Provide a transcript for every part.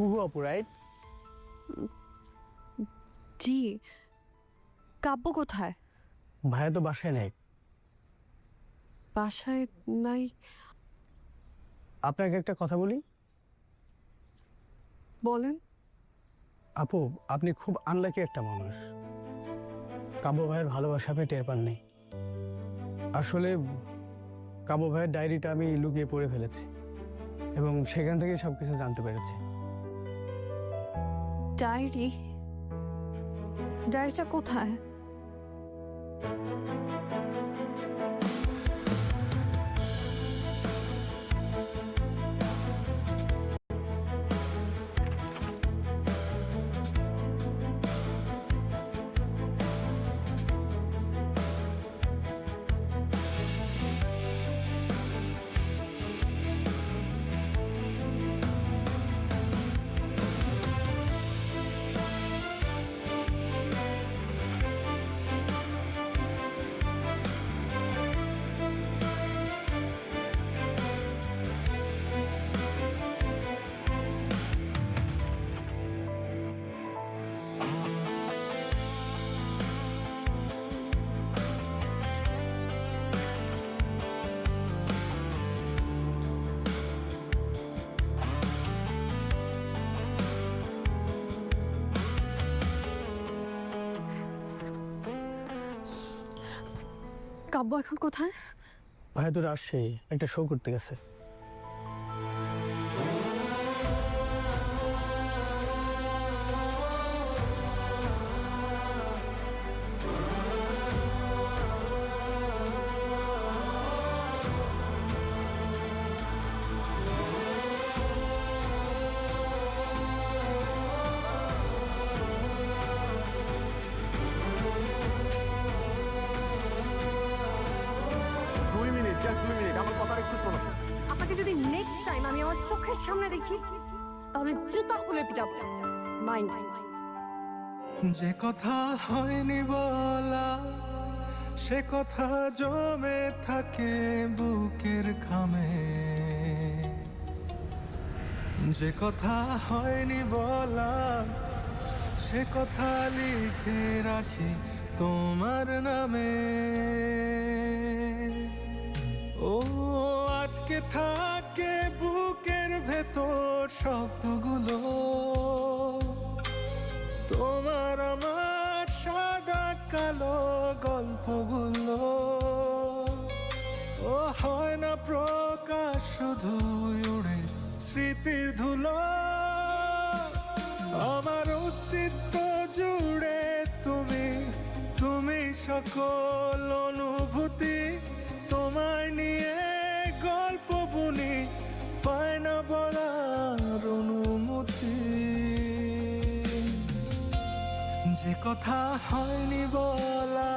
কুহু আপু রাইট জি। কাব্য কোথায়? ভাইয়া তো বাসায় নেই। বাসায় নাই। আপনাকে একটা কথা বলি? বলেন। আপু আপনি খুব আনলাকি একটা মানুষ। কাব্য ভাইয়ের ভালোবাসা আপনি টের পাননি। আসলে কাব্য ভাইয়ের ডায়েরিটা আমি লুকিয়ে পড়ে ফেলেছি। এবং সেখান থেকে সব কিছু জানতে পেরেছি। ডায়েরি? ডায়েরিটা কোথায়? কাব্য এখন কোথায়? ভাই তো রাজশাহী একটা শো করতে গেছে। আপনাকে যদি নেক্সট টাইম আমি আমার চোখের সামনে দেখি, তাহলে জুতা খুলে পিটাবো মাইন্ড যে কথা হয়নি বলা, সে কথা জমে থাকে বুকের খামে যে কথা হয়নি বলা, সে কথা লিখে রাখি তোমার নামে। তোমার আমার সাদা কালো গল্পগুলো। ও, হয় না প্রকাশ শুধু উড়ে স্মৃতির ধুলো। আমার অস্তিত্ব জুড়ে তুমি তুমি সকল অনুভূতি। কথা হয়নি বলা,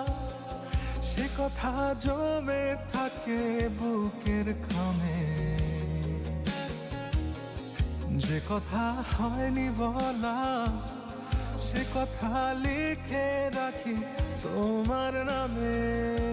সে কথা জমে থাকে বুকের খামে। যে কথা হয়নি বলা, সে কথা লিখে রাখি তোমার নামে।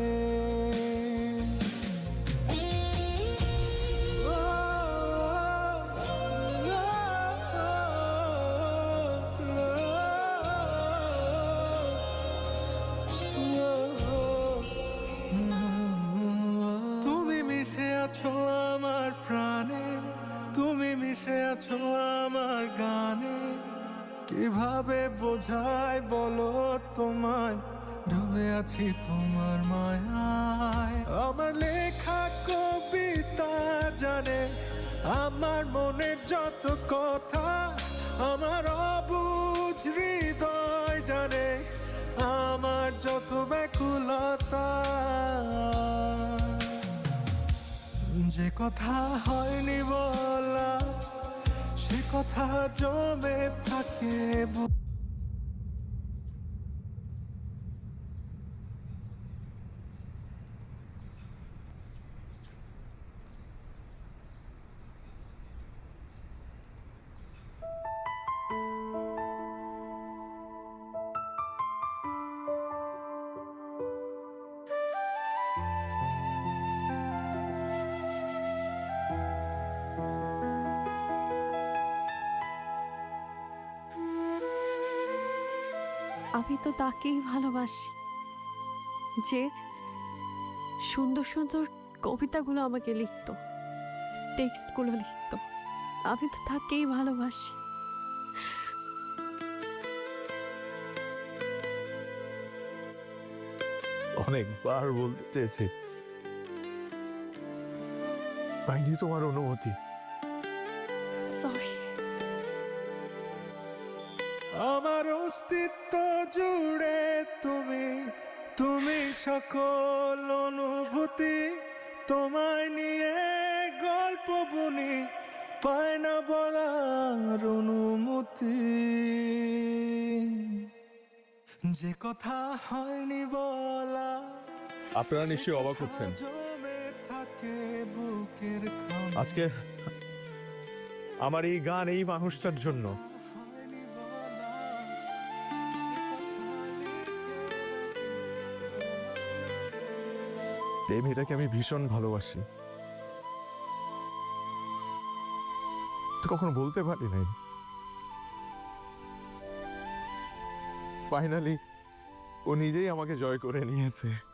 কীভাবে বোঝায় বলো তোমায়? ডুবে আছি তোমার মায়ায়। আমার লেখা কবিতা জানে, আমার মনের যত কথা, আমার অবুঝ হৃদয় জানে, আমার যত ব্যাকুলতা। যে কথা হয়নি বলা সে কথা জমে থাকে আমি তো তাকেই ভালোবাসি। যে সুন্দর সুন্দর কবিতাগুলো আমাকে লিখতো টেক্সটগুলো লিখতো, আমি তো তাকেই ভালোবাসি। অনেকবার বলতে চেয়েছি। পাইনি তোমার অনুমতি। অস্তিত্ব জুড়ে তুমি তুমি সকল অনুভূতি তোমায় নিয়ে গল্প বুনি পায় না বলার অনুমতি। যে কথা হয়নি বলা আপনারা নিশ্চয়ই অবাক হচ্ছেন। জমে থাকে বুকের আজকে আমার এই গান এই মানুষটার জন্য এই মেয়েটাকে আমি ভীষণ ভালোবাসি। কখনো বলতে পারি নাই। ফাইনালি ও নিজেই আমাকে জয় করে নিয়েছে।